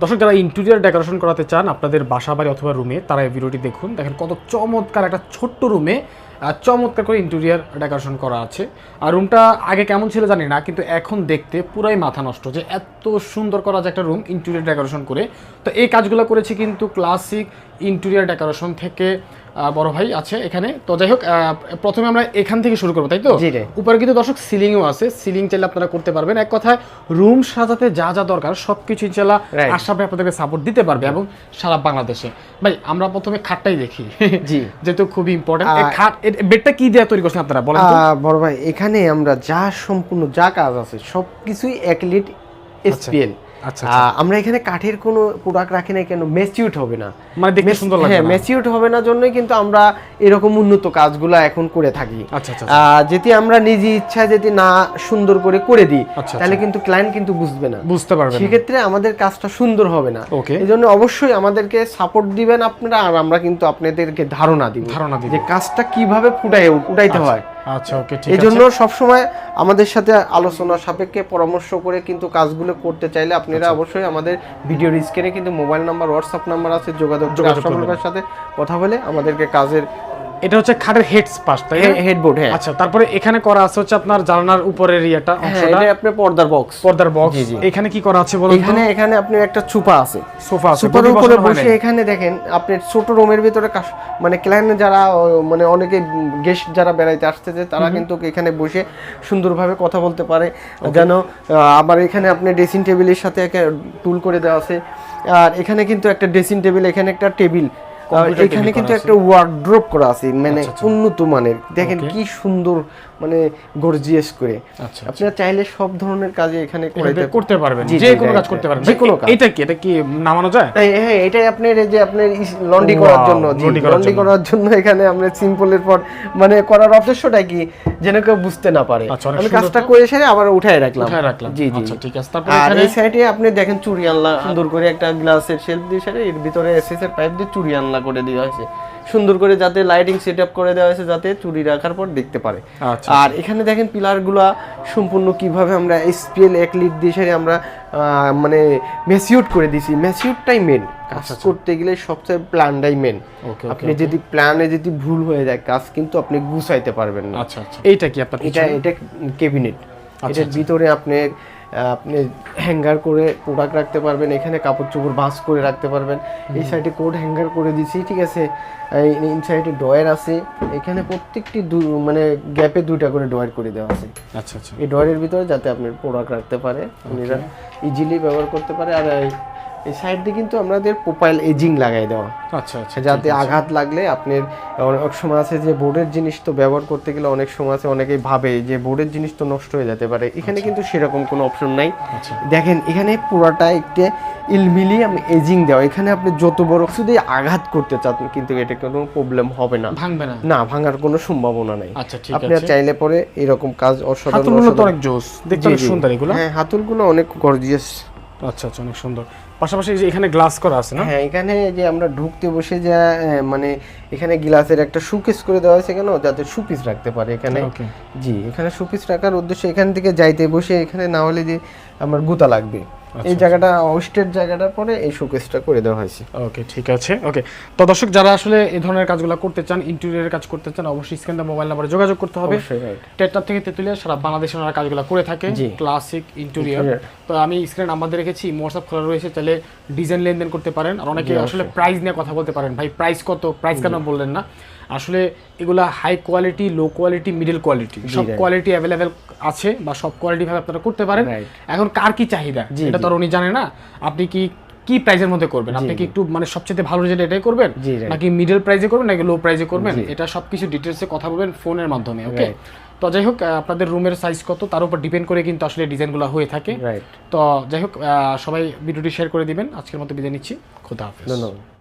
দর্শক, যারা interior decoration করাতে চান আপনাদের বাসা বাড়ি অথবা রুমে তারা এই ভিডিওটি দেখুন। দেখেন কত চমৎকার একটা ছোট্ট রুমে চমৎকার করে ইন্টেরিয়ার ডেকোরেশন করা আছে। আর রুমটা আগে কেমন ছিল জানি না কিন্তু এখন দেখতে পুরাই মাথা নষ্ট যে এত সুন্দর করা যে একটা রুম ইন্টেরিয়ার ডেকোরেশন করে। তো এই কাজগুলো করেছি কিন্তু ক্লাসিক ইন্টেরিয়ার ডেকোরেশন থেকে বড় ভাই আছে এখানে। তো যাই হোক প্রথমে আমরা এখান থেকে শুরু করব তাই তো? উপরে কিন্তু দর্শক সিলিংও আছে। সিলিং চাইলে আপনারা করতে পারবেন। এক কথায় রুম সাজাতে যা যা দরকার সবকিছু ইনশাল্লাহ Right. আশরাফ ভাই আপনাদেরকে সাপোর্ট দিতে পারবে এবং সারা বাংলাদেশে। ভাই আমরা প্রথমে খাটটাই দেখি। জি। যেহেতু খুবই ইম্পর্টেন্ট খাট বেডটা কি দিয়ে তৈরি করছেন আপনারা বলেন বড় ভাই এখানে আমরা যা সম্পূর্ণ যা কাজ আছে সবকিছুই এক লিট এসপিএল আমরা এখানে কাঠের কোনো প্রোডাক্ট রাখি না কেন? মেচিউট হবে না। মানে দেখতে সুন্দর লাগবে হ্যাঁ। মেচিউট হবে না জন্যই কিন্তু আমরা এরকম উন্নত কাজগুলো এখন করে থাকি। আচ্ছা আচ্ছা যদি আমরা নিজ ইচ্ছা যদি না সুন্দর করে করে দিই আচ্ছা, তাহলে কিন্তু ক্লায়েন্ট কিন্তু বুঝবে না। বুঝতে পারবেন সেক্ষেত্রে আমাদের কাজটা সুন্দর হবে না. এই জন্য অবশ্যই আমাদেরকে সাপোর্ট দিবেন আপনারা আর আমরা কিন্তু আপনাদেরকে ধারণা দিব ধারণা দিব। যে কাজটা কীভাবে ফুটাই উঠাইতে হয়। আচ্ছা ওকে ঠিক এই জন্য সবসময় আমাদের সাথে আলোচনা সাপেক্ষে পরামর্শ করে কিন্তু কাজগুলো করতে চাইলে আপনারা আচ্ছা। অবশ্যই আমাদের ভিডিও স্ক্রিনে কিন্তু মোবাইল নাম্বার হোয়াটসঅ্যাপ নাম্বার আছে যোগাযোগ যোগাযোগ সাথে কথা বলে আমাদেরকে কাজের এটা হচ্ছে খাটের হেডস পাশ তাই? হেডবোর্ড হ্যাঁ আচ্ছা তারপরে এখানে করা আছে হচ্ছে আপনার জানালার উপরের ইয়েটা হ্যাঁ অংশটা। এটা আপনার পর্দার বক্স পর্দার বক্স। এখানে কি করা আছে বলুন এখানে এখানে আপনার একটা চুপা আছে। সোফা আছে বডি উপরে বসে এখানে দেখেন আপনি ছোট রুমের ভিতরে মানে ক্লায়েন্ট যারা মানে অনেকে গেস্ট যারা বেড়াইতে আসতেছে তারা কিন্তু এখানে বসে সুন্দরভাবে কথা বলতে পারে। যেন আবার এখানে আপনি ড্রেসিং টেবিলের সাথে একটা টুল করে দেওয়া আছে। আর এখানে কিন্তু একটা ড্রেসিং টেবিল এখানে একটা টেবিল এখানে কিন্তু একটা ওয়ার্ড্রপ করা আছে মানে আচ্ছা, আচ্ছা। উন্নত মানের। দেখেন কি সুন্দর মানে গর্জিয়াস করে। আচ্ছা আপনারা চাইলে সব ধরনের কাজ এখানে করতে পারবেন যে কোনো কাজ করতে পারবেন। যে কোনো কাজ। এটা কি এটা কি নামানো যায়? হ্যাঁ এটাই আপনার এই যে আপনার লন্ডি করার জন্য লন্ডি করার জন্য। এখানে আমরা সিম্পলের পর মানে করার উদ্দেশ্যটা কি? যেন কেউ বুঝতে না পারে। আচ্ছা, আমি কাজটা করে সেরে আবার উঠাই রাখলাম। জি জি। আচ্ছা ঠিক আছে। তারপর আর এই সাইডে আপনি দেখেন চুরি আনলা সুন্দর করে একটা গ্লাসের শেলফ দিয়ে সেরে এর ভিতরে এসএস এর পাইপ দিয়ে চুরি আনলা করে দেওয়া হয়েছে। সুন্দর করে যাতে লাইটিং সেট আপ করে দেওয়া হয়েছে যাতে চুরি রাখার পর দেখতে পারে। আচ্ছা। আর এখানে দেখেন পিলারগুলা সম্পূর্ণ কীভাবে আমরা এসপিএল এক লিট দিয়ে সেরে আমরা মানে ম্যাসিউট করে দিছি ম্যাসিউটটাই মেন কাজ করতে গেলে সবচেয়ে প্ল্যানটাই মেন আপনি যদি প্ল্যানে যদি ভুল হয়ে যায় কাজ কিন্তু আপনি গুছাইতে পারবেন না। আচ্ছা আচ্ছা। এইটা কি আপনার এটা এটা কেবিনেট এটার ভিতরে আপনি আপনি হ্যাঙ্গার করে প্রোডাক্ট রাখতে পারবেন এখানে কাপড় চোপড় বাস করে রাখতে পারবেন। এই সাইডে কোড হ্যাঙ্গার করে দিছি ঠিক আছে? এই সাইডে ডয়ার আছে। এখানে প্রত্যেকটি দু- মানে গ্যাপে দুইটা করে ডয়ার করে দেওয়া আছে। আচ্ছা আচ্ছা। এই ডয়ারের ভিতরে যাতে আপনি প্রোডাক্ট রাখতে পারে আপনি ইজিলি ব্যবহার করতে পারে। আর এই- সাইড দিয়ে কিন্তু আমাদের প্রোফাইল এজিং লাগাই দেওয়া। আচ্ছা আচ্ছা যাতে আঘাত লাগলে আপনার অনেক সময় আছে যে বোর্ডের জিনিস তো ব্যবহার করতে গেলে অনেক সময় আছে অনেকেই ভাবে যে বোর্ডের জিনিস তো নষ্ট হয়ে যেতে পারে। এখানে কিন্তু সেরকম কোনো অপশন নাই। আচ্ছা। দেখেন এখানে পুরাটা একটা ইলমিলিয়াম এজিং দেওয়া। এখানে আপনি যত বড় শুধু আঘাত করতে চান কিন্তু এটা কোনো প্রবলেম হবে না। ভাঙবে না? না ভাঙার কোনো সম্ভাবনা নাই। আচ্ছা ঠিক আপনি আছে। চাইলে পরে এরকম কাজ অসাধারণ হাতুলগুলো তো অনেক জোস। দেখতে। সুন্দর এগুলো। হ্যাঁ হাতুলগুলো অনেক গর্জিয়াস আচ্ছা আচ্ছা অনেক সুন্দর। পাশাপাশি যে এখানে গ্লাস করা আছে না? হ্যাঁ এখানে যে আমরা ঢুকতে বসে যা আহ, মানে এখানে গ্লাসের একটা শোকেস করে দেওয়া হয়েছে কেন? যাতে সুপিস রাখতে পারে এখানে। জি এখানে সুপিস রাখার উদ্দেশ্য এখান থেকে যাইতে বসে এখানে না হলে যে আমার গুতা লাগবে। এই জায়গাটা ওয়েস্টের জায়গাটার পরে এই শোকেসটা করে দেওয়া হয়েছে। ওকে ঠিক আছে। ওকে তো দর্শক যারা আসলে এই ধরনের কাজগুলো করতে চান ইন্টেরিয়রের কাজ করতে চান অবশ্যই স্ক্রিনে মোবাইল নাম্বারে যোগাযোগ করতে হবে। টেটনার থেকে তেতুলিয়া সারা বাংলাদেশে ওনারা কাজগুলো করে থাকে। ক্লাসিক ইন্টেরিয়র তো আমি স্ক্রিনে নাম্বার দিয়ে রেখেছি হোয়াটসঅ্যাপ খোলা রয়েছে তাহলে ডিজাইন লেনদেন করতে পারেন। আর অনেকে আসলে প্রাইস নিয়ে কথা বলতে পারেন। ভাই প্রাইস কত? প্রাইস কেন বললেন না? আসলে এগুলা high quality low quality middle quality সব কোয়ালিটি অ্যাভেলেবেল আছে বা সব কোয়ালিটি ভাবে আপনারা করতে পারেন। এখন কার কি চাহিদা? এটা তো উনি জানে না। আপনি কি কি প্রাইজের মধ্যে করবেন? আপনি কি একটু মানে সবচেয়ে ভালো রেজাল্ট এটাই করবেন? নাকি মিডল প্রাইজে করবেন নাকি লো প্রাইজে করবেন? এটা সবকিছু ডিটেলসে কথা বলবেন ফোনের মাধ্যমে ওকে তো যাই হোক আপনাদের রুমের সাইজ কত? তার উপর ডিপেন্ড করে কিন্তু আসলে ডিজাইনগুলো হয়ে থাকে। তো যাই হোক সবাই ভিডিওটি শেয়ার করে দিবেন। আজকের মতো বিদায় নিচ্ছি। খোদা হাফেজ। ধন্যবাদ।